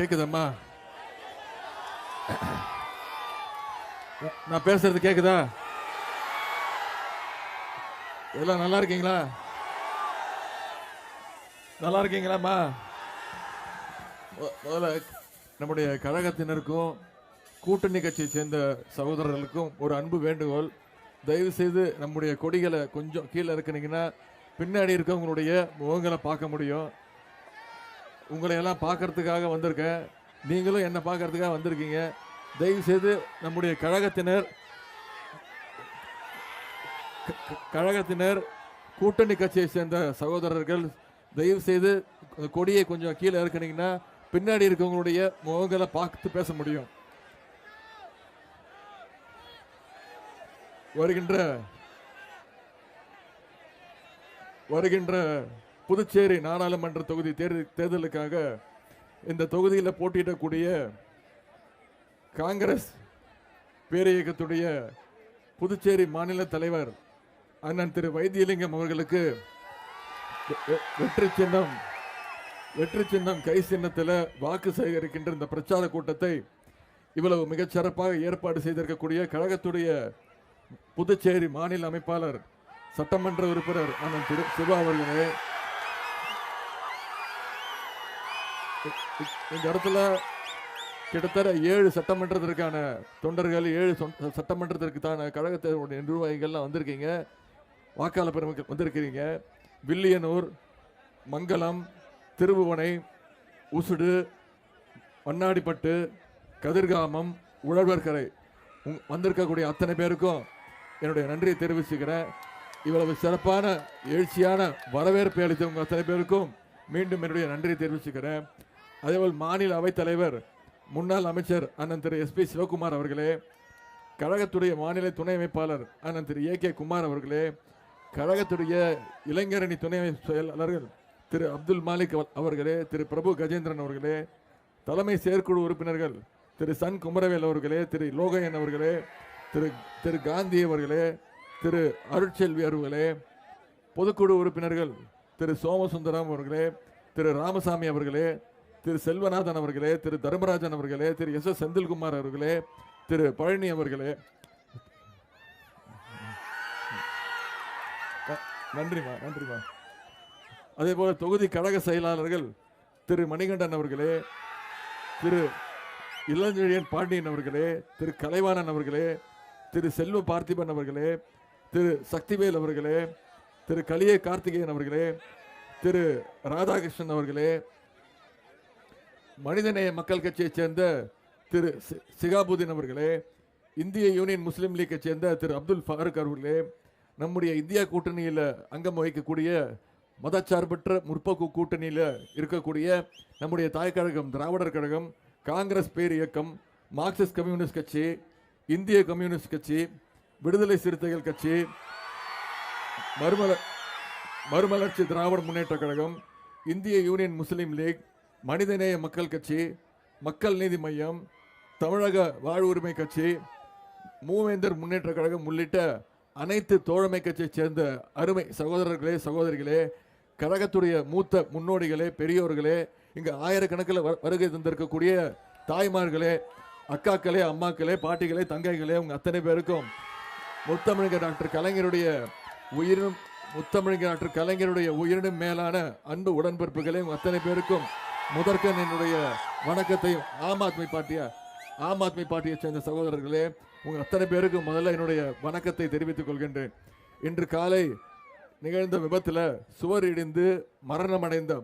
கேக்குதம்மா? நான் பேசுறது கேக்குதா? எல்லாம் நல்லா இருக்கீங்களா? நல்லா இருக்கீங்களாம்மா? முதல்ல நம்முடைய கழகத்தினருக்கும் கூட்டணி கட்சியை சேர்ந்த சகோதரர்களுக்கும் ஒரு அன்பு வேண்டுகோள். தயவு செய்து நம்முடைய கொடிகளை கொஞ்சம் கீழே இருக்கிறீங்கன்னா பின்னாடி இருக்கவங்களுடைய முகங்களை பார்க்க முடியும். உங்களை எல்லாம் பார்க்கறதுக்காக வந்திருக்கேன். நீங்களும் என்னை பார்க்கறதுக்காக வந்திருக்கீங்க. தயவு செய்து நம்முடைய கழகத்தினர் கழகத்தினர் கூட்டணி கட்சியை சேர்ந்த சகோதரர்கள் தயவு செய்து கொடியை கொஞ்சம் கீழே இறக்குனீங்கன்னா பின்னாடி இருக்கவங்களுடைய முகங்களை பார்த்து பேச முடியும். வருகின்ற வருகின்ற புதுச்சேரி நாடாளுமன்ற தொகுதி தேர்தல் தேர்தலுக்காக இந்த தொகுதியில் போட்டியிடக்கூடிய காங்கிரஸ் பேரியக்கத்துடைய புதுச்சேரி மாநில தலைவர் அண்ணன் திரு வைத்தியலிங்கம் அவர்களுக்கு வெ- வெற்றி சின்னம் வெற்றி சின்னம் கை சின்னத்தில் வாக்கு சேகரிக்கின்ற இந்த பிரச்சார கூட்டத்தை இவ்வளவு மிகச் சிறப்பாக ஏற்பாடு செய்திருக்கக்கூடிய கழகத்துடைய புதுச்சேரி மாநில அமைப்பாளர் சட்டமன்ற உறுப்பினர் அண்ணன் திரு சிவா அவர்களே இந்த இடத்துல கிட்டத்தட்ட ஏழு சட்டமன்றத்திற்கான தொண்டர்கள் ஏழு சொந்த- சட்டமன்றத்திற்கான கழகத்தினுடைய நிர்வாகிகள்லாம் வந்திருக்கீங்க. வாக்காளர் பெருமக்கள் வந்திருக்கிறீங்க. வில்லியனூர் மங்கலம் திருபுவனை உசுடு மண்ணாடிப்பட்டு கதிர்காமம் உழவர்கரை உங் வந்திருக்கக்கூடிய அத்தனை பேருக்கும் என்னுடைய நன்றியை தெரிவிச்சுக்கிறேன். இவ்வளவு சிறப்பான எழுச்சியான வரவேற்பு அளித்த உங்கள் அத்தனை பேருக்கும் மீண்டும் என்னுடைய நன்றியை தெரிவிச்சுக்கிறேன். அதேபோல் மாநில அவைத்தலைவர் முன்னாள் அமைச்சர் அண்ணன் திரு எஸ்பி சிவகுமார் அவர்களே கழகத்துடைய மாநில துணை அமைப்பாளர் அண்ணன் திரு ஏ கே குமார் அவர்களே கழகத்துடைய இளைஞரணி துணை அமைப்பு செயலாளர்கள் திரு அப்துல் மாலிக் அவர்களே திரு பிரபு கஜேந்திரன் அவர்களே தலைமை செயற்குழு உறுப்பினர்கள் திரு சன் குமரவேல் அவர்களே திரு லோகையன் அவர்களே திரு திரு காந்தி அவர்களே திரு அருட்செல்வி அவர்களே பொதுக்குழு உறுப்பினர்கள் திரு சோமசுந்தரம் அவர்களே திரு ராமசாமி அவர்களே திரு செல்வநாதன் அவர்களே திரு தர்மராஜன் அவர்களே திரு எஸ் எஸ் செந்தில்குமார் அவர்களே திரு பழனி அவர்களே. ந- நன்றிம்மா நன்றிம்மா அதே போல தொகுதி கழக செயலாளர்கள் திரு மணிகண்டன் அவர்களே திரு இளஞ்செழியன் பாண்டியன் அவர்களே திரு கலைவாணன் அவர்களே திரு செல்வ பார்த்திபன் அவர்களே திரு சக்திவேல் அவர்களே திரு கலிய கார்த்திகேயன் அவர்களே திரு ராதாகிருஷ்ணன் அவர்களே மனிதநேய மக்கள் கட்சியைச் சேர்ந்த திரு சிகாபுதீன் அவர்களே இந்திய யூனியன் முஸ்லீம் லீக்கை சேர்ந்த திரு அப்துல் ஃபாரூக் அவர்களே நம்முடைய இந்தியா கூட்டணியில் அங்கம் வகிக்கக்கூடிய மதச்சார்பற்ற முற்போக்கு கூட்டணியில் இருக்கக்கூடிய நம்முடைய தாய் கழகம் திராவிடர் கழகம் காங்கிரஸ் பேர் இயக்கம் மார்க்சிஸ்ட் கம்யூனிஸ்ட் கட்சி இந்திய கம்யூனிஸ்ட் கட்சி விடுதலை சிறுத்தைகள் கட்சி மறுமல மறுமலர்ச்சி திராவிட முன்னேற்ற கழகம் இந்திய யூனியன் முஸ்லீம் லீக் மனிதநேய மக்கள் கட்சி மக்கள் நீதி மையம் தமிழக வாழ்வுரிமை கட்சி மூவேந்தர் முன்னேற்ற கழகம் உள்ளிட்ட அனைத்து தோழமை கட்சியைச் சேர்ந்த அருமை சகோதரர்களே சகோதரிகளே கழகத்துடைய மூத்த முன்னோடிகளே பெரியோர்களே இங்கே ஆயிரக்கணக்கில் வ- வருகை தந்திருக்கக்கூடிய தாய்மார்களே அக்காக்களே அம்மாக்களே பாட்டிகளே தங்கைகளே உங்கள் அத்தனை பேருக்கும் முத்தமிழக டாக்டர் கலைஞருடைய உயிரினும் முத்தமிழக டாக்டர் கலைஞருடைய உயிரினும் மேலான அன்பு உடன்பிறப்புகளே உங்கள் அத்தனை பேருக்கும் முதற்கன் என்னுடைய வணக்கத்தையும் ஆம் ஆத்மி பார்ட்டியா ஆம் ஆத்மி பார்ட்டியை சேர்ந்த சகோதரர்களே உங்கள் அத்தனை பேருக்கும் முதல்ல என்னுடைய வணக்கத்தை தெரிவித்துக் கொள்கின்றேன். இன்று காலை நிகழ்ந்த விபத்தில் சுவர் இடிந்து மரணமடைந்த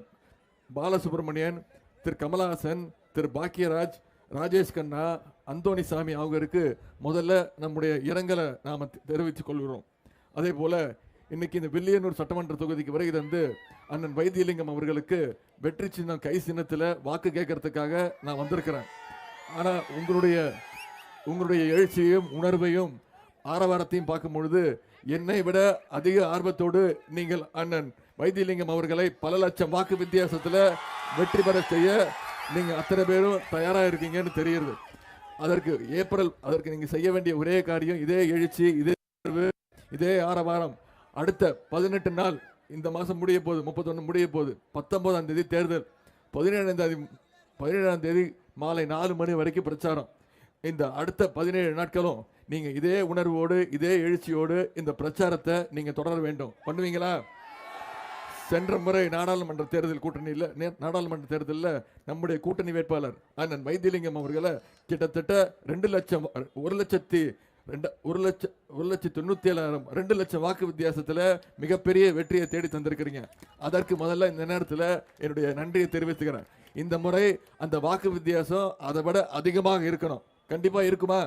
பாலசுப்ரமணியன் திரு கமலஹாசன் திரு பாக்கியராஜ் ராஜேஷ் கண்ணா அந்தோணிசாமி அவங்களுக்கு முதல்ல நம்முடைய இரங்கலை நாம் தெரிவித்துக் கொள்கிறோம். அதே போல் இன்னைக்கு இந்த வில்லியனூர் சட்டமன்ற தொகுதிக்கு வருகை தந்து அண்ணன் வைத்தியலிங்கம் அவர்களுக்கு வெற்றி சின்னம் கை சின்னத்தில் வாக்கு கேட்கறதுக்காக நான் வந்திருக்கிறேன். ஆனால் உங்களுடைய உங்களுடைய எழுச்சியையும் உணர்வையும் ஆரவாரத்தையும் பார்க்கும் பொழுது என்னை விட அதிக ஆர்வத்தோடு நீங்கள் அண்ணன் வைத்தியலிங்கம் அவர்களை பல லட்சம் வாக்கு வித்தியாசத்தில் வெற்றி பெற செய்ய நீங்கள் அத்தனை பேரும் தயாராக இருக்கீங்கன்னு தெரியுது. அதற்கு ஏப்ரல் அதற்கு நீங்கள் செய்ய வேண்டிய ஒரே காரியம் இதே எழுச்சி இதே இதே ஆரவாரம். அடுத்த பதினெட்டு நாள் இந்த மாதம் முடிய போகுது முப்பத்தொன்று முடிய போகுது. பத்தொம்போதாம் தேதி தேர்தல். பதினேழாம் தேதி பதினேழாம் தேதி மாலை நாலு மணி வரைக்கும் பிரச்சாரம். இந்த அடுத்த பதினேழு நாட்களும் நீங்கள் இதே உணர்வோடு இதே எழுச்சியோடு இந்த பிரச்சாரத்தை நீங்கள் தொடர வேண்டும். பண்ணுவீங்களா? சென்ற முறை நாடாளுமன்ற தேர்தல் கூட்டணியில் நாடாளுமன்ற தேர்தலில் நம்முடைய கூட்டணி வேட்பாளர் அண்ணன் வைத்தியலிங்கம் அவர்களை கிட்டத்தட்ட ரெண்டு லட்சம் ஒரு லட்சத்தி ரெண்டு ஒரு லட்சம் ஒரு லட்சத்தி தொண்ணூற்றி ஏழாயிரம் ரெண்டு லட்சம் வாக்கு வித்தியாசத்தில் மிகப்பெரிய வெற்றியை தேடி தந்திருக்கிறீங்க. அதற்கு முதல்ல இந்த நேரத்தில் என்னுடைய நன்றியை தெரிவித்துக்கிறேன். இந்த முறை அந்த வாக்கு வித்தியாசம் அதை விட அதிகமாக இருக்கணும். கண்டிப்பாக இருக்குமா?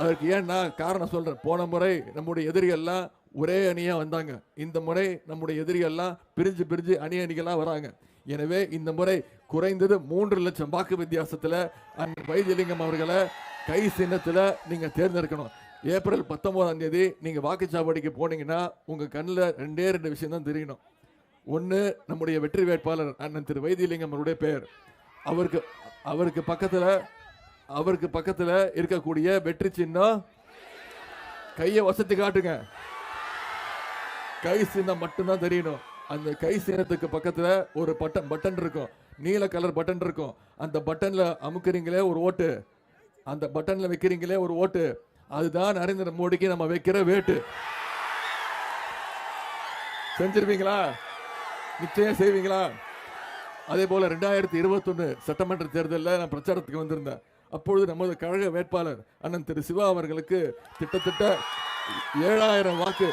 அதற்கு ஏன் நான் காரணம் சொல்கிறேன் போன முறை நம்முடைய எதிரிகள்லாம் ஒரே அணியாக வந்தாங்க. இந்த முறை நம்முடைய எதிரிகள்லாம் பிரிஞ்சு பிரிஞ்சு அணி அணிகளாக வராங்க. எனவே இந்த முறை குறைந்தது மூன்று லட்சம் வாக்கு வித்தியாசத்தில் அண்ணன் வைத்தியலிங்கம் அவர்களை கை சின்னத்தில் நீங்கள் தேர்ந்தெடுக்கணும். ஏப்ரல் பத்தொம்போதாம் தேதி நீங்கள் வாக்குச்சாவடிக்கு போனீங்கன்னா உங்கள் கண்ணில் ரெண்டே ரெண்டு விஷயம் தான் தெரியணும் ஒன்று நம்முடைய வெற்றி வேட்பாளர் அண்ணன் திரு வைத்தியலிங்கம் அவருடைய பெயர். அவருக்கு அவருக்கு பக்கத்தில் அவருக்கு பக்கத்தில் இருக்கக்கூடிய வெற்றி சின்னம் கையை வசதி காட்டுங்க. கை சின்னம் மட்டும்தான் தெரியணும். அந்த கை சின்னத்துக்கு பக்கத்தில் ஒரு பட்டன் பட்டன் இருக்கும். நீல கலர் பட்டன் இருக்கும். அந்த பட்டனில் அமுக்குறீங்களே ஒரு ஓட்டு. அந்த பட்டன்ல வைக்கிறீங்களே ஒரு ஓட்டு. அதுதான் நரேந்திர மோடிக்கு நம்ம வைக்கிற வேட்டு. செஞ்சிருவீங்களா? நிச்சயம் செய்வீங்களா? அதே போல ரெண்டாயிரத்தி இருபத்தொன்னு சட்டமன்ற தேர்தலில் நான் பிரச்சாரத்துக்கு வந்திருந்தேன். அப்பொழுது நமது கழக வேட்பாளர் அண்ணன் திரு சிவா அவர்களுக்கு கிட்டத்தட்ட ஏழாயிரம் வாக்கு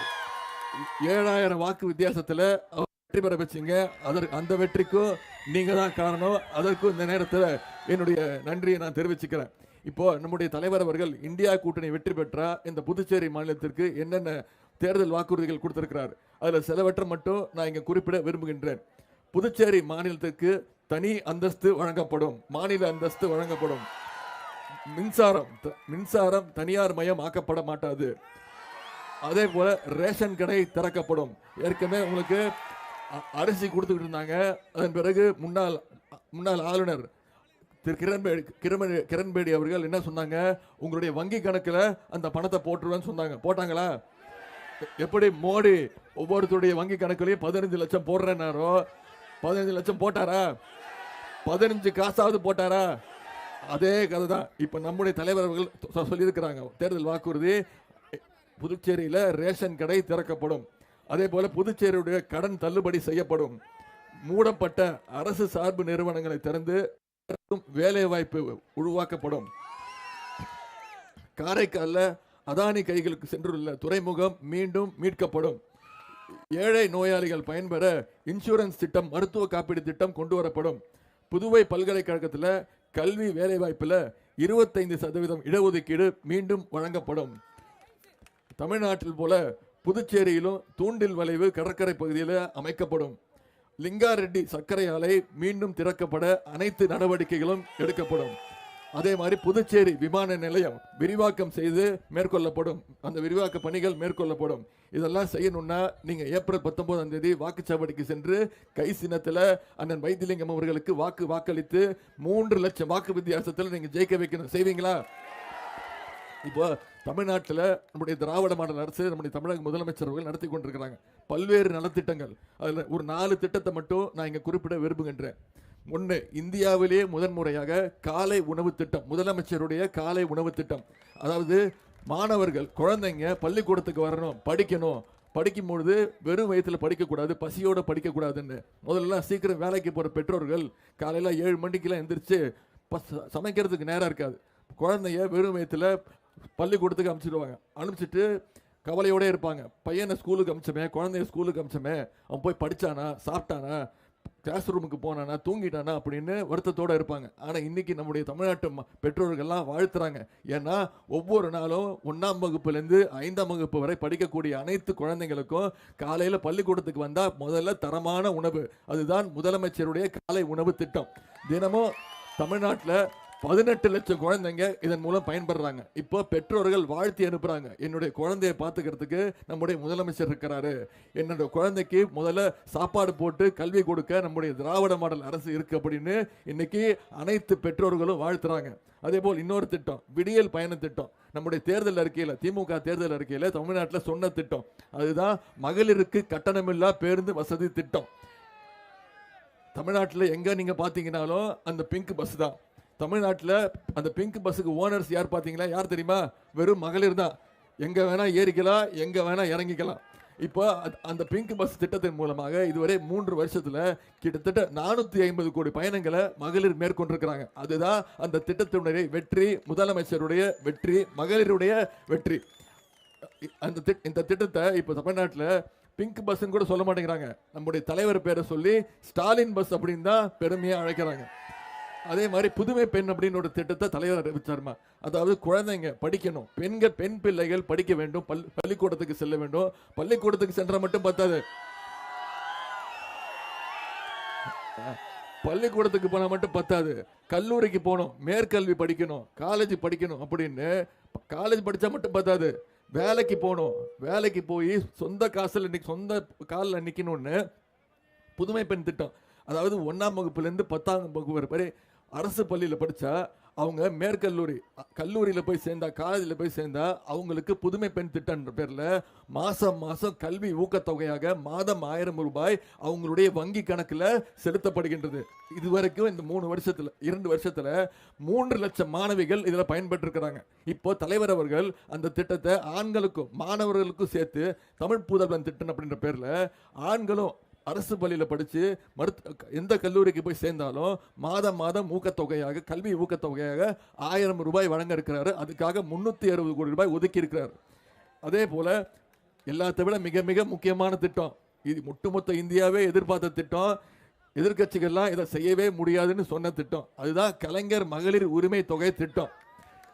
ஏழாயிரம் வாக்கு வித்தியாசத்தில் வெற்றி பெற வச்சீங்க. அதற்கு அந்த வெற்றிக்கும் நீங்கள் தான் காரணம். அதற்கும் இந்த நேரத்தில் என்னுடைய நன்றியை நான் தெரிவிச்சுக்கிறேன். இப்போ நம்முடைய தலைவர் அவர்கள் இந்தியா கூட்டணி வெற்றி பெற்றா இந்த புதுச்சேரி மாநிலத்திற்கு என்னென்ன தேர்தல் வாக்குறுதிகள் கொடுத்திருக்கிறார்? அதில் சிலவற்றை மட்டும் நான் இங்கே குறிப்பிட விரும்புகின்றேன். புதுச்சேரி மாநிலத்திற்கு தனி அந்தஸ்து வழங்கப்படும். மாநில அந்தஸ்து வழங்கப்படும். மின்சாரம் த- மின்சாரம் தனியார் மயம் ஆக்கப்பட மாட்டாது. அதே போல ரேஷன் கடை திறக்கப்படும். ஏற்கனவே உங்களுக்கு அ- அரிசி கொடுத்துக்கிட்டு இருந்தாங்க. அதன் பிறகு முன்னாள் முன்னாள் ஆளுநர் திரு கிரண்பேடி கிரண் கிரண்பேடி அவர்கள் என்ன சொன்னாங்க? உங்களுடைய வங்கி கணக்கில் அந்த பணத்தை போட்டுருவேன்னு சொன்னாங்க. போட்டாங்களா? எப்படி மோடி ஒவ்வொருத்தருடைய வங்கி கணக்குலேயும் பதினஞ்சு லட்சம் போடுறேன்னாரோ? பதினஞ்சு லட்சம் போட்டாரா? பதினஞ்சு காசாவது போட்டாரா? அதே கதை தான் இப்போ நம்முடைய தலைவர் அவர்கள் சொல்லியிருக்கிறாங்க. தேர்தல் வாக்குறுதி புதுச்சேரியில் ரேஷன் கடை திறக்கப்படும். அதே போல புதுச்சேரியுடைய கடன் தள்ளுபடி செய்யப்படும். மூடப்பட்ட அரசு சார்பு நிறுவனங்களை திறந்து வேலை வாய்ப்பு உருவாக்கப்படும். காரைக்காலில் அதானி கைகளுக்கு சென்றுள்ள துறைமுகம் மீண்டும் மீட்கப்படும். ஏழை நோயாளிகள் பயன்பெற இன்சூரன்ஸ் திட்டம் மருத்துவ காப்பீடு திட்டம் கொண்டு வரப்படும் புதுவை பல்கலைக்கழகத்தில் கல்வி வேலைவாய்ப்பில் இருபத்தைந்து சதவீதம் இடஒதுக்கீடு மீண்டும் வழங்கப்படும். தமிழ்நாட்டில் போல புதுச்சேரியிலும் தூண்டில் வளைவு கடற்கரை பகுதியில் அமைக்கப்படும். லிங்காரெட்டி சர்க்கரை ஆலை மீண்டும் திறக்கப்பட அனைத்து நடவடிக்கைகளும் எடுக்கப்படும். அதே மாதிரி புதுச்சேரி விமான நிலையம் விரிவாக்கம் செய்து மேற்கொள்ளப்படும். அந்த விரிவாக்க பணிகள் மேற்கொள்ளப்படும். இதெல்லாம் செய்யணும்னா நீங்கள் ஏப்ரல் பத்தொன்பதாம் தேதி வாக்குச்சாவடிக்கு சென்று கை சின்னத்தில் அண்ணன் வைத்திலிங்கம் அவர்களுக்கு வாக்கு வாக்களித்து மூன்று லட்சம் வாக்கு வித்தியாசத்தில் நீங்கள் ஜெயிக்க வைக்கணும். செய்வீங்களா? இப்போ தமிழ்நாட்டில் நம்முடைய திராவிட மாடல் அரசு நம்முடைய தமிழக முதலமைச்சர் அவர்கள் நடத்தி கொண்டிருக்கிறாங்க. பல்வேறு நலத்திட்டங்கள். அதில் ஒரு நாலு திட்டத்தை மட்டும் நான் இங்கே குறிப்பிட விரும்புகின்றேன். ஒன்று இந்தியாவிலேயே முதன்முறையாக காலை உணவு திட்டம் முதலமைச்சருடைய காலை உணவு திட்டம். அதாவது மாணவர்கள் குழந்தைங்க பள்ளிக்கூடத்துக்கு வரணும் படிக்கணும். படிக்கும் பொழுது வெறும் வயிற்றுல படிக்கக்கூடாது பசியோடு படிக்கக்கூடாதுன்னு. முதல்ல சீக்கிரம் வேலைக்கு போகிற பெற்றோர்கள் காலையில் ஏழு மணிக்கெல்லாம் எந்திரிச்சு பஸ் சமைக்கிறதுக்கு நேரம் இருக்காது. குழந்தைய வெறும் வயிற்றுல பள்ளிக்கூடத்துக்கு அனுப்பிச்சிடுவாங்க. அனுப்பிச்சிட்டு கவலையோடே இருப்பாங்க. பையனை ஸ்கூலுக்கு அமிச்சமே குழந்தைய ஸ்கூலுக்கு அமிச்சமே அவன் போய் படிச்சானா சாப்பிட்டானா கிளாஸ் ரூமுக்கு போனானா தூங்கிட்டானா அப்படின்னு வருத்தத்தோட இருப்பாங்க. ஆனா இன்னைக்கு நம்முடைய தமிழ்நாட்டு பெற்றோர்கள்லாம் வாழ்த்துறாங்க. ஏன்னா ஒவ்வொரு நாளும் ஒன்னாம் வகுப்புலேருந்து ஐந்தாம் வகுப்பு வரை படிக்கக்கூடிய அனைத்து குழந்தைங்களுக்கும் காலையில பள்ளிக்கூடத்துக்கு வந்தா முதல்ல தரமான உணவு. அதுதான் முதலமைச்சருடைய காலை உணவு திட்டம். தினமும் தமிழ்நாட்டில் பதினெட்டு லட்சம் குழந்தைங்க இதன் மூலம் பயன்படுறாங்க. இப்போ பெற்றோர்கள் வாழ்த்தி அனுப்புறாங்க. என்னுடைய குழந்தைய பார்த்துக்கிறதுக்கு நம்முடைய முதலமைச்சர் இருக்கிறாரு. என்னோட குழந்தைக்கு முதல்ல சாப்பாடு போட்டு கல்வி கொடுக்க நம்முடைய திராவிட மாடல் அரசு இருக்கு அப்படின்னு இன்னைக்கு அனைத்து பெற்றோர்களும் வாழ்த்துறாங்க. அதே போல் இன்னொரு திட்டம் விடியல் பயண திட்டம். நம்முடைய தேர்தல் அறிக்கையில் திமுக தேர்தல் அறிக்கையில் தமிழ்நாட்டில் சொன்ன திட்டம். அதுதான் மகளிருக்கு கட்டணமில்லா பேருந்து வசதி திட்டம். தமிழ்நாட்டில் எங்கே நீங்கள் பார்த்தீங்கனாலும் அந்த பிங்க் பஸ் தான். தமிழ்நாட்டில் அந்த பிங்க் பஸ்ஸுக்கு ஓனர்ஸ் யார் பார்த்தீங்களா? யார் தெரியுமா? வெறும் மகளிர் தான். எங்கே வேணால் ஏறிக்கலாம் எங்கே வேணால் இறங்கிக்கலாம். இப்போ அந்த பிங்க் பஸ் திட்டத்தின் மூலமாக இதுவரை மூன்று வருஷத்தில் கிட்டத்தட்ட நானூற்றி ஐம்பது கோடி பயணங்களை மகளிர் மேற்கொண்டிருக்கிறாங்க. அதுதான் அந்த திட்டத்தினுடைய வெற்றி முதலமைச்சருடைய வெற்றி மகளிருடைய வெற்றி. அந்த இந்த திட்டத்தை இப்போ தமிழ்நாட்டில் பிங்க் பஸ்ன்னு கூட சொல்ல மாட்டேங்கிறாங்க. நம்முடைய தலைவர் பேரை சொல்லி ஸ்டாலின் பஸ் அப்படின்னு தான் பெருமையாக அழைக்கிறாங்க. அதே மாதிரி புதுமை பெண் அப்படின்னு ஒரு திட்டத்தை தலைவர் அறிவிச்சாருமா? அதாவது குழந்தைங்க படிக்கணும். பெண்கள் பெண் பிள்ளைகள் படிக்க வேண்டும். பல் பள்ளிக்கூடத்துக்கு செல்ல வேண்டும். பள்ளிக்கூடத்துக்கு சென்றால் மட்டும் பத்தாது. பள்ளிக்கூடத்துக்கு போனால் மட்டும் பத்தாது. கல்லூரிக்கு போகணும். மேற்கல்வி படிக்கணும். காலேஜ் படிக்கணும் அப்படின்னு. காலேஜ் படித்தா மட்டும் பத்தாது. வேலைக்கு போகணும். வேலைக்கு போய் சொந்த காசில் நிக்க சொந்த காலில் நிற்கணும்னு புதுமை பெண் திட்டம். அதாவது ஒன்றாம் வகுப்புலேருந்து பத்தாம் வகுப்பு வரை அரசு பள்ளியில் படித்தா அவங்க மேற்கல்லூரி கல்லூரியில் போய் சேர்ந்தா காலேஜில் போய் சேர்ந்தா அவங்களுக்கு புதுமை பெண் திட்டம்ன்ற பேரில் மாதம் மாதம் கல்வி ஊக்கத்தொகையாக மாதம் ஆயிரம் ரூபாய் அவங்களுடைய வங்கி கணக்கில் செலுத்தப்படுகின்றது. இதுவரைக்கும் இந்த மூணு வருஷத்தில் இரண்டு வருஷத்தில் மூன்று லட்சம் மாணவிகள் இதில் பயன்பெற்றிருக்கிறாங்க. இப்போ தலைவர் அவர்கள் அந்த திட்டத்தை ஆண்களுக்கும் மாணவர்களுக்கும் சேர்த்து தமிழ் புதல்வன் திட்டம் அப்படின்ற பேரில் ஆண்களும் அரசு பள்ளியில் படித்து மருத்து எந்த கல்லூரிக்கு போய் சேர்ந்தாலும் மாதம் மாதம் ஊக்கத்தொகையாக கல்வி ஊக்கத்தொகையாக ஆயிரம் ரூபாய் வழங்க இருக்கிறாரு. அதுக்காக முந்நூற்றி அறுபது கோடி ரூபாய் ஒதுக்கி இருக்கிறார். அதே போல் எல்லாத்தை விட மிக மிக முக்கியமான திட்டம். இது ஒட்டுமொத்த இந்தியாவே எதிர்பார்த்த திட்டம். எதிர்க்கட்சிகள்லாம் இதை செய்யவே முடியாதுன்னு சொன்ன திட்டம். அதுதான் கலைஞர் மகளிர் உரிமை தொகை திட்டம்.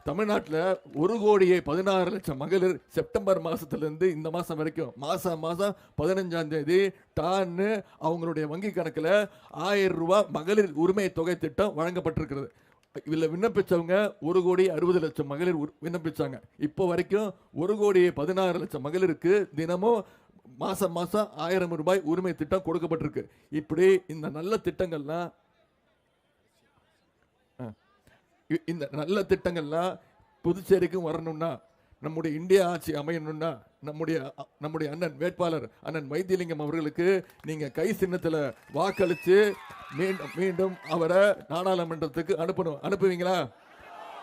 தமிழ்நாட்டில் ஒரு கோடியே பதினாறு லட்சம் மகளிர் செப்டம்பர் மாதத்துலேருந்து இந்த மாதம் வரைக்கும் மாதம் மாதம் பதினஞ்சாம் தேதி டான்னு அவங்களுடைய வங்கி கணக்கில் ஆயிரம் ரூபா மகளிர் உரிமை தொகை திட்டம் வழங்கப்பட்டிருக்கிறது. இதில் விண்ணப்பித்தவங்க ஒரு கோடி அறுபது லட்சம் மகளிர் விண்ணப்பித்தாங்க இப்போ வரைக்கும் ஒரு கோடியே பதினாறு லட்சம் மகளிருக்கு தினமும் மாதம் மாதம் ஆயிரம் ரூபாய் உரிமை திட்டம் கொடுக்கப்பட்டிருக்கு. இப்படி இந்த நல்ல திட்டங்கள்லாம் இந்த நல்ல திட்டங்கள்லாம் புதுச்சேரிக்கும் வரணும்னா நம்முடைய இந்தியா ஆட்சி அமையணும்னா நம்முடைய அ- நம்முடைய அண்ணன் வேட்பாளர் அண்ணன் வைத்தியலிங்கம் அவர்களுக்கு நீங்கள் கை சின்னத்தில் வாக்களித்து மீண்டும் மீண்டும் அவரை நாடாளுமன்றத்துக்கு அனுப்பணும். அனுப்புவீங்களா?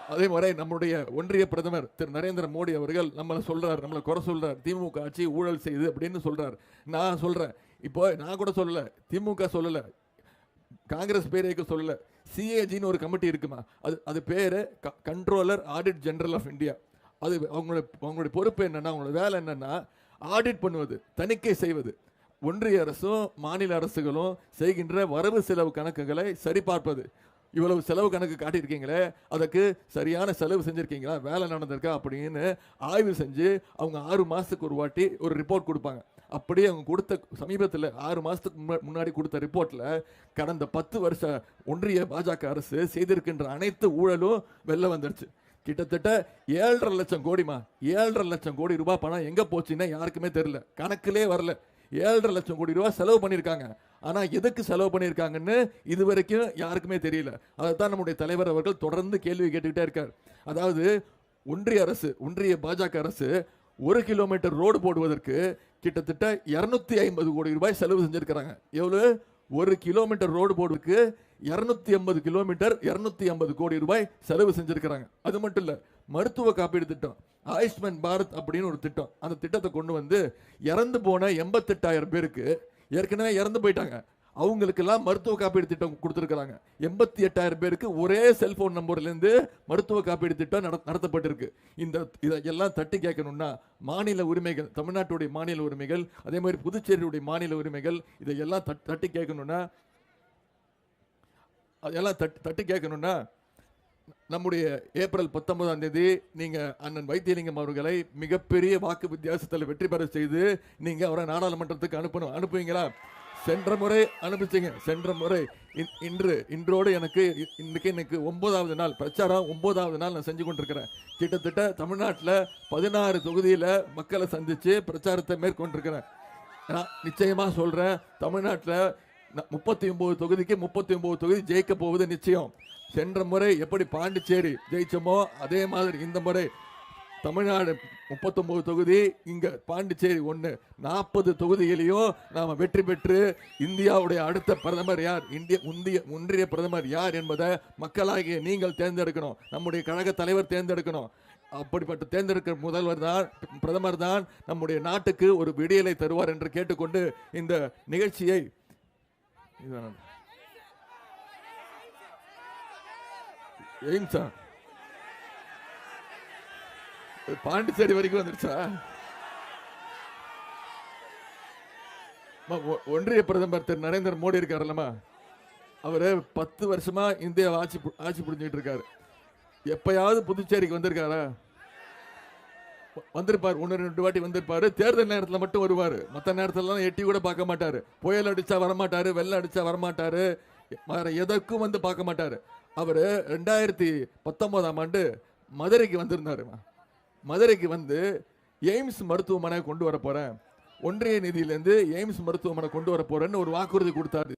அதே மாதிரி நம்முடைய ஒன்றிய பிரதமர் திரு நரேந்திர மோடி அவர்கள் நம்மளை சொல்கிறார் நம்மளை குறை சொல்கிறார் திமுக ஆட்சி ஊழல் செய்யுது அப்படின்னு சொல்கிறார் நான் சொல்கிறேன் இப்போ நான் கூட சொல்லலை திமுக சொல்லலை காங்கிரஸ் பேரேக்கு சொல்லலை. சிஏஜின்னு ஒரு கமிட்டி இருக்குமா? அது அது பேரு controller audit general of India அது அவங்களோட அவங்களுடைய பொறுப்பு என்னென்னா அவங்களோட வேலை என்னென்னா ஆடிட் பண்ணுவது தணிக்கை செய்வது. ஒன்றிய அரசும் மாநில அரசுகளும் செய்கின்ற வரவு செலவு கணக்குகளை சரிபார்ப்பது. இவ்வளவு செலவு கணக்கு காட்டியிருக்கீங்களே அதுக்கு சரியான செலவு செஞ்சுருக்கீங்களா? வேலை நடந்திருக்கா? அப்படின்னு ஆய்வு செஞ்சு அவங்க ஆறு மாதத்துக்கு ஒரு வாட்டி ஒரு ரிப்போர்ட் கொடுப்பாங்க. அப்படியே அவங்க கொடுத்த சமீபத்தில் ஆறு மாதத்துக்கு முன்னா- முன்னாடி கொடுத்த ரிப்போர்ட்டில் கடந்த பத்து வருஷ ஒன்றிய பாஜக அரசு செய்திருக்கின்ற அனைத்து ஊழலும் வெளில வந்துருச்சு. கிட்டத்தட்ட ஏழரை லட்சம் கோடிமா ஏழரை லட்சம் கோடி ரூபாய் பணம் எங்கே போச்சுன்னா யாருக்குமே தெரியல. கணக்கிலே வரல. ஏழரை லட்சம் கோடி ரூபாய் செலவு பண்ணியிருக்காங்க ஆனால் எதுக்கு செலவு பண்ணியிருக்காங்கன்னு இது வரைக்கும் யாருக்குமே தெரியல. அதைத்தான் நம்முடைய தலைவர் அவர்கள் தொடர்ந்து கேள்வி கேட்டுக்கிட்டே இருக்கார். அதாவது ஒன்றிய அரசு ஒன்றிய பாஜக அரசு ஒரு கிலோமீட்டர் ரோடு போடுவதற்கு கிட்டத்தட்ட இரநூத்தி ஐம்பது கோடி ரூபாய் செலவு செஞ்சுருக்கிறாங்க. எவ்வளவு? ஒரு கிலோமீட்டர் ரோடு போர்டுக்கு இரநூத்தி ஐம்பது கிலோமீட்டர் இரநூத்தி ஐம்பது கோடி ரூபாய் செலவு செஞ்சுருக்கிறாங்க. அது மட்டும் இல்லை மருத்துவ காப்பீடு திட்டம் ஆயுஷ்மான் பாரத் அப்படின்னு ஒரு திட்டம். அந்த திட்டத்தை கொண்டு வந்து இறந்து போன எண்பத்தெட்டாயிரம் பேருக்கு ஏற்கனவே இறந்து போயிட்டாங்க. அவங்களுக்கெல்லாம் மருத்துவ காப்பீடு திட்டம் கொடுத்துருக்குறாங்க. எண்பத்தி எட்டாயிரம் பேருக்கு ஒரே செல்ஃபோன் நம்பர்லேருந்து மருத்துவ காப்பீடு திட்டம் நட நடத்தப்பட்டிருக்கு. இந்த இதையெல்லாம் தட்டி கேட்கணும்னா மாநில உரிமைகள் தமிழ்நாட்டுடைய மாநில உரிமைகள் அதே மாதிரி புதுச்சேரியுடைய மாநில உரிமைகள் இதையெல்லாம் தட் தட்டி கேட்கணும்னா அதெல்லாம் தட்டி தட்டி கேட்கணும்னா நம்முடைய ஏப்ரல் பத்தொன்பதாம் தேதி நீங்கள் அண்ணன் வைத்தியலிங்கம் அவர்களை மிகப்பெரிய வாக்கு வித்தியாசத்தில் வெற்றி பெற செய்து நீங்கள் அவரை நாடாளுமன்றத்துக்கு அனுப்பணும். அனுப்புவீங்களா? சென்ற முறை அனுப்பிச்சிங்க சென்ற முறை இன்- இன்று இன்றோடு எனக்கு இ- இன்னைக்கு எனக்கு ஒன்பதாவது நாள் பிரச்சாரம் ஒன்பதாவது நாள் நான் செஞ்சு கொண்டிருக்கிறேன். கிட்டத்தட்ட தமிழ்நாட்டில் பதினாறு தொகுதியில் மக்களை சந்தித்து பிரச்சாரத்தை மேற்கொண்டிருக்கிறேன். நான் நிச்சயமாக சொல்கிறேன் தமிழ்நாட்டில் முப்பத்தி ஒம்பது தொகுதிக்கு முப்பத்தி ஒம்பது தொகுதி ஜெயிக்க போவது நிச்சயம். சென்ற முறை எப்படி பாண்டிச்சேரி ஜெயிச்சோமோ அதே மாதிரி இந்த முறை தமிழ்நாடு முப்பத்தொம்போது தொகுதி இங்கே பாண்டிச்சேரி ஒன்று நாற்பது தொகுதியிலையும் நாம வெற்றி பெற்று இந்தியாவுடைய அடுத்த பிரதமர் யார்? இந்திய முந்திய ஒன்றிய பிரதமர் யார் என்பதை மக்களாகிய நீங்கள் தேர்ந்தெடுக்கணும். நம்முடைய கழக தலைவர் தேர்ந்தெடுக்கணும். அப்படிப்பட்ட தேர்ந்தெடுக்க முதல்வர் தான் பிரதமர் தான் நம்முடைய நாட்டுக்கு ஒரு விடியலை தருவார் என்று கேட்டுக்கொண்டு இந்த நிகழ்ச்சியை எய்ம்ஸா? பாண்டிச்சேரி வரைக்கும் வந்துருச்சா? ஒ- ஒன்றிய பிரதமர் திரு நரேந்திர மோடி இருக்காருல்லம்மா. அவர் பத்து வருஷமா இந்தியா ஆட்சி ஆட்சி புரிஞ்சுட்டு இருக்காரு. எப்பயாவது புதுச்சேரிக்கு வந்திருக்காரா? வந்திருப்பார். ஒன்று ரெண்டு வாட்டி வந்திருப்பார். தேர்தல் நேரத்தில் மட்டும் வருவார். மற்ற நேரத்துலலாம் எட்டி கூட பார்க்க மாட்டார். புயல் அடித்தா வரமாட்டார் வெள்ளம் அடித்தா வரமாட்டார். வேறு எதற்கும் வந்து பார்க்க மாட்டார். அவர் ரெண்டாயிரத்தி பத்தொம்போதாம் ஆண்டு மதுரைக்கு வந்திருந்தாருமா. மதுரைக்கு வந்து எய்ம்ஸ் மருத்துவமனை கொண்டு வர போறேன். ஒன்றிய நிதியிலேருந்து எய்ம்ஸ் மருத்துவமனை கொண்டு வர போறேன்னு ஒரு வாக்குறுதி கொடுத்தாரு.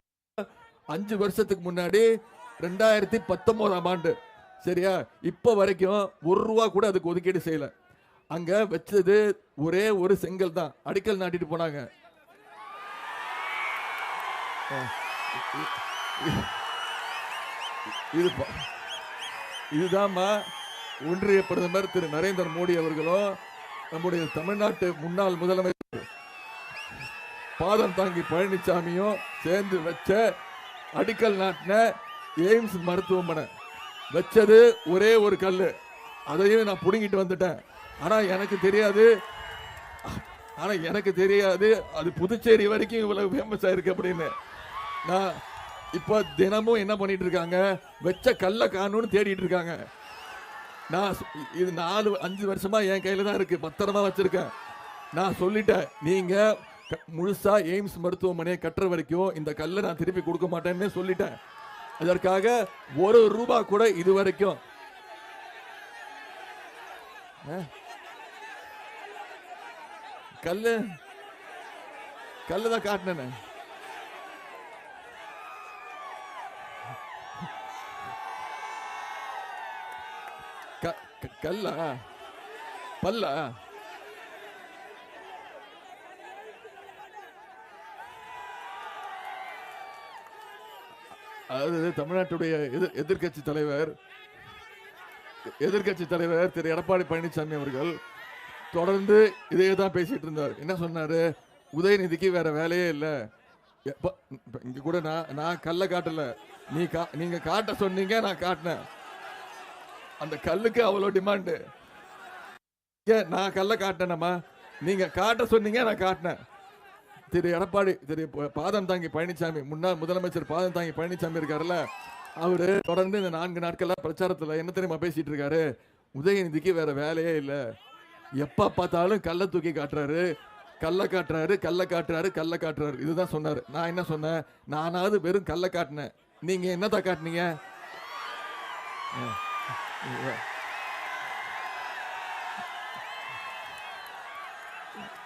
அஞ்சு வருஷத்துக்கு முன்னாடி ரெண்டாயிரத்தி பத்தொன்பதாம் ஆண்டு. சரியா? இப்போ வரைக்கும் ஒரு ரூபா கூட அதுக்கு ஒதுக்கீடு செய்யல. அங்கே வச்சது ஒரே ஒரு செங்கல் தான். அடிக்கல் நாட்டிட்டு போனாங்க. ஆ. இ- ஒன்றிய பிரதமர் திரு நரேந்திர மோடி அவர்களும் நம்முடைய தமிழ்நாட்டு முன்னாள் முதலமைச்சர் பாதம் தாங்கி பழனிசாமியும் சேர்ந்து வச்ச அடிக்கல் நாட்டின எய்ம்ஸ் மருத்துவமனை. வச்சது ஒரே ஒரு கல் அதையும் நான் பிடுங்கிட்டு வந்துட்டேன். ஆனால் எனக்கு தெரியாது. ஆனால் எனக்கு தெரியாது. அது புதுச்சேரி வரைக்கும் இவ்வளவு ஃபேமஸ் ஆயிருக்கு அப்படின்னு. நான் இப்போ தினமும் என்ன பண்ணிட்டு இருக்காங்க? வச்ச கல்லை காணும்னு தேடிட்டு இருக்காங்க. நான் இது நாலு அஞ்சு வருஷமா என் கையில தான் இருக்கு. பத்திரமா வச்சிருக்கேன். நான் சொல்லிட்டேன் நீங்க முழுசா எய்ம்ஸ் மருத்துவமனையை கட்டுற வரைக்கும் இந்த கல்லை நான் திருப்பி கொடுக்க மாட்டேன்னு சொல்லிட்டேன். அதற்காக ஒரு ரூபா கூட இது வரைக்கும். ஆ? கல்லு கல்லு தான் காட்டினேன். கல்லா? பல்லா? அதாவது தமிழ்நாட்டுடைய எதிர் எதிர்கட்சி தலைவர் எதிர்கட்சி தலைவர் திரு. எடப்பாடி பழனிசாமி அவர்கள் தொடர்ந்து இதே தான் பேசிட்டு இருந்தார். என்ன சொன்னாரு? உதயநிதிக்கு வேற வேலையே இல்லை. எப்ப இப்ப இங்க கூட நான் நான் கல்ல காட்டல. நீ கா நீங்க காட்ட சொன்னீங்க நான் காட்டினேன். அந்த கல்லுக்கு அவ்வளோ டிமாண்டு. நான் கல்லை காட்டினேம்மா. நீங்கள் காட்ட சொன்னீங்க நான் காட்டினேன். திரு எடப்பாடி திரு பாதம் தாங்கி பழனிசாமி முன்னாள் முதலமைச்சர் பாதம் தாங்கி பழனிசாமி இருக்காருல்ல அவரு தொடர்ந்து இந்த நான்கு நாட்களா பிரச்சாரத்துல என்ன தெரியுமா பேசிட்டு இருக்காரு? உதயநிதிக்கு வேற வேலையே இல்லை. எப்ப பார்த்தாலும் கல்லை தூக்கி காட்டுறாரு. கல்லை காட்டுறாரு கல்லை காட்டுறாரு கல்லை காட்டுறாரு. இதுதான் சொன்னாரு. நான் என்ன சொன்னேன்? நானாவது வெறும் கல்லை காட்டினேன். நீங்க என்னதான் காட்டுனீங்க? ஆ.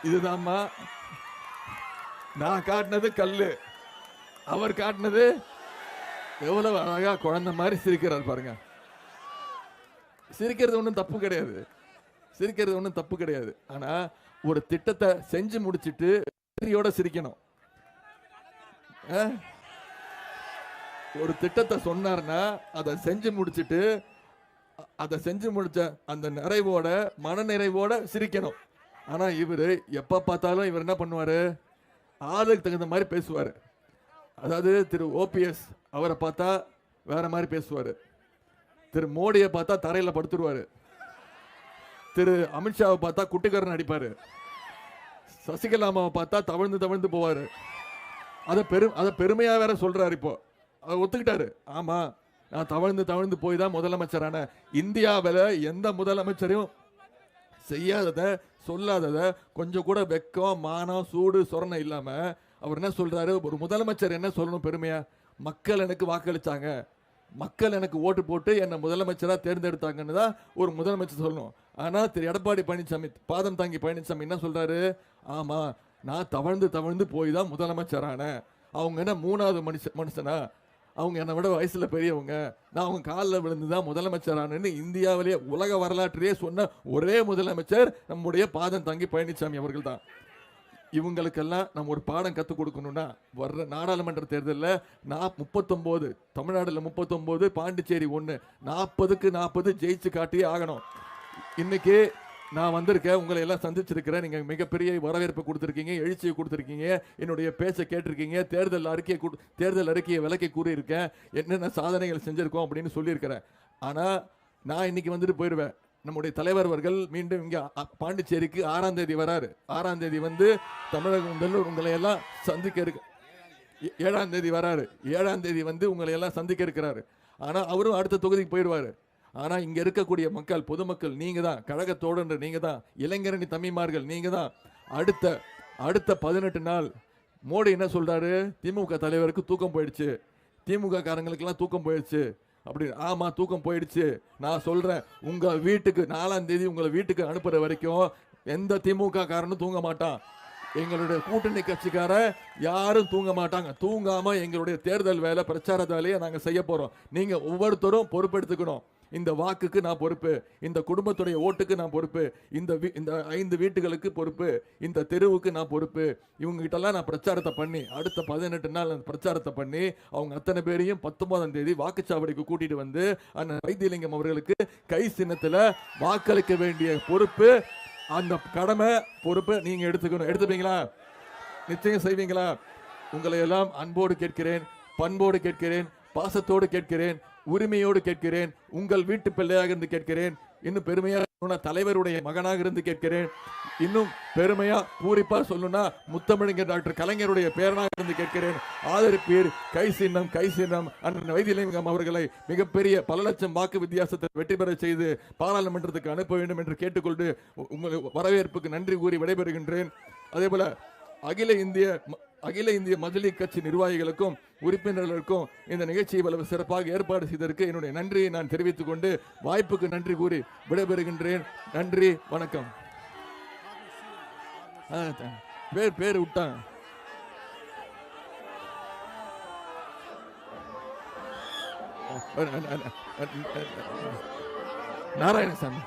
இதுதாம்மா நான் காட்டினது கல்லு. அவர் காட்டினது எவ்வளவு அழகா குழந்தை மாதிரி சிரிக்கிறார் பாருங்க. சிரிக்கிறது ஒன்றும் தப்பு கிடையாது. சிரிக்கிறது ஒன்றும் தப்பு கிடையாது. ஆனா ஒரு திட்டத்தை செஞ்சு முடிச்சிட்டு வெற்றியோட சிரிக்கணும். ஆ? ஒரு திட்டத்தை சொன்னார்னா அதை செஞ்சு முடிச்சிட்டு அதை செஞ்சு முடிச்ச அந்த நிறைவோட மன நிறைவோட சிரிக்கணும். ஆனா இவர் எப்ப பார்த்தாலும் இவர் என்ன பண்ணுவாரு? ஆளுக்கு தகுந்த மாதிரி பேசுவார். அதாவது திரு ஓபிஎஸ் அவரை பார்த்தா வேற மாதிரி பேசுவார். திரு மோடியை பார்த்தா தரையில் படுத்துருவார். திரு அமித்ஷாவை பார்த்தா குட்டிக்காரன் அடிப்பார். சசிகலாமாவை பார்த்தா தவழ்ந்து தவழ்ந்து போவார். அதை பெரும் அதை பெருமையாக வேற சொல்கிறார் இப்போ. அவர் ஒத்துக்கிட்டாரு. ஆமாம் நான் தவழ்ந்து தவழ்ந்து போய் தான் முதலமைச்சரான இந்தியாவில் எந்த முதலமைச்சரையும் செய்யாதத சொல்லாதத கொஞ்சம் கூட வெக்கம் மானம் சூடு சொரணை இல்லாமல் அவர் என்ன சொல்கிறாரு ஒரு முதலமைச்சர் என்ன சொல்லணும் பெருமையாக மக்கள் எனக்கு வாக்களித்தாங்க மக்கள் எனக்கு ஓட்டு போட்டு என்னை முதலமைச்சராக தேர்ந்தெடுத்தாங்கன்னு தான் ஒரு முதலமைச்சர் சொல்லணும். ஆனால் திரு. எடப்பாடி பழனிசாமி பாதம் தாங்கி பழனிசாமி என்ன சொல்கிறாரு ஆமாம் நான் தவழ்ந்து தவழ்ந்து போய் தான் முதலமைச்சரானேன். அவங்க என்ன மூணாவது மனுஷ மனுஷனா? அவங்க என்னை விட வயசில் பெரியவங்க. நான் அவங்க காலில் விழுந்து தான் முதலமைச்சரானு இந்தியாவிலேயே உலக வரலாற்றிலேயே சொன்ன ஒரே முதலமைச்சர் நம்முடைய பாதம் தங்கி பழனிசாமி அவர்கள் தான் இவங்களுக்கெல்லாம் நம்ம ஒரு பாடம் கற்றுக் கொடுக்கணும்னா வர்ற நாடாளுமன்ற தேர்தலில் நான் முப்பத்தொம்போது தமிழ்நாட்டில் முப்பத்தொம்போது பாண்டிச்சேரி ஒன்று நாற்பதுக்கு நாற்பது ஜெயிச்சு காட்டியே ஆகணும். இன்னைக்கு நான் வந்திருக்கேன் உங்களை எல்லாம் சந்திச்சிருக்கிறேன். நீங்கள் மிகப்பெரிய வரவேற்பு கொடுத்துருக்கீங்க எழுச்சியை கொடுத்துருக்கீங்க என்னுடைய பேச்சை கேட்டிருக்கீங்க தேர்தல் அறிக்கையை கொடு- தேர்தல் அறிக்கையை விலக்கி கூறியிருக்கேன் என்னென்ன சாதனைகள் செஞ்சுருக்கோம் அப்படின்னு சொல்லியிருக்கிறேன். ஆனால் நான் இன்னைக்கு வந்துட்டு போயிடுவேன். நம்முடைய தலைவர் அவர்கள் மீண்டும் இங்கே பாண்டிச்சேரிக்கு ஆறாம் தேதி வராரு. ஆறாம் தேதி வந்து தமிழகம் முதல்வர் உங்களை எல்லாம் சந்திக்க இருக்கு ஏழாம் தேதி வராரு. ஏழாம் தேதி வந்து உங்களை எல்லாம் சந்திக்க இருக்கிறாரு. ஆனால் அவரும் அடுத்த தொகுதிக்கு போயிடுவார். ஆனால் இங்கே இருக்கக்கூடிய மக்கள் பொதுமக்கள் நீங்கள் தான் கழகத்தோடன்று நீங்கள் தான் இளைஞரணி தம்பிமார்கள் நீங்கள் தான். அடுத்த அடுத்த பதினெட்டு நாள் மோடி என்ன சொல்கிறாரு திமுக தலைவருக்கு தூக்கம் போயிடுச்சு. திமுக காரங்களுக்கெல்லாம் தூக்கம் போயிடுச்சு. அப்படி ஆமாம் தூக்கம் போயிடுச்சு. நான் சொல்கிறேன் உங்கள் வீட்டுக்கு நாலாம் தேதி உங்களை வீட்டுக்கு அனுப்புகிற வரைக்கும் எந்த திமுக காரனும் தூங்க மாட்டான். எங்களுடைய கூட்டணி கட்சிக்கார யாரும் தூங்க மாட்டாங்க. தூங்காமல் எங்களுடைய தேர்தல் வேலை பிரச்சார வேலையை நாங்கள் செய்ய போகிறோம் நீங்கள் ஒவ்வொருத்தரும் பொறுப்பெடுத்துக்கணும். இந்த வாக்குக்கு நான் பொறுப்பு இந்த குடும்பத்துடைய ஓட்டுக்கு நான் பொறுப்பு இந்த இந்த ஐந்து வீட்டுகளுக்கு பொறுப்பு இந்த தெருவுக்கு நான் பொறுப்பு. இவங்ககிட்டலாம் நான் பிரச்சாரத்தை பண்ணி அடுத்த பதினெட்டு நாள் அந்த பிரச்சாரத்தை பண்ணி அவங்க அத்தனை பேரையும் பத்தொன்பதாம் தேதி வாக்குச்சாவடிக்கு கூட்டிட்டு வந்து அண்ணன் வைத்தியலிங்கம் அவர்களுக்கு கை சின்னத்தில் வாக்களிக்க வேண்டிய பொறுப்பு அந்த கடமை பொறுப்பை நீங்கள் எடுத்துக்கணும். எடுத்துப்பீங்களா? நிச்சயம் செய்வீங்களா? உங்களை எல்லாம் அன்போடு கேட்கிறேன் பண்போடு கேட்கிறேன் பாசத்தோடு கேட்கிறேன் உரிமையோடு கேட்கிறேன் உங்கள் வீட்டு பிள்ளையாக இருந்து கேட்கிறேன் இன்னும் பெருமையாக சொல்லணும்னா தலைவருடைய மகனாக இருந்து கேட்கிறேன். இன்னும் பெருமையா பூரிப்பா சொல்லணும்னா முத்தமிழங்க டாக்டர் கலைஞருடைய பேரனாக இருந்து கேட்கிறேன். ஆதரிப்பீர் கை சின்னம் கை சின்னம். அண்ணன் வைத்தியலிங்கம் அவர்களை மிகப்பெரிய பல லட்சம் வாக்கு வித்தியாசத்தை வெற்றி பெற செய்து பாராளுமன்றத்துக்கு அனுப்ப வேண்டும் என்று கேட்டுக்கொண்டு உங்கள் வரவேற்புக்கு நன்றி கூறி விடைபெறுகின்றேன். அதே போல அகில இந்திய அகில இந்திய மகளிர் கட்சி நிர்வாகிகளுக்கும் உறுப்பினர்களுக்கும் இந்த நிகழ்ச்சியை இவ்வளவு சிறப்பாக ஏற்பாடு செய்ததற்கு என்னுடைய நன்றியை நான் தெரிவித்துக் கொண்டு வாய்ப்புக்கு நன்றி கூறி விடைபெறுகின்றேன் நன்றி வணக்கம் பேர் பேர் விட்டாங்க நாராயணசாமி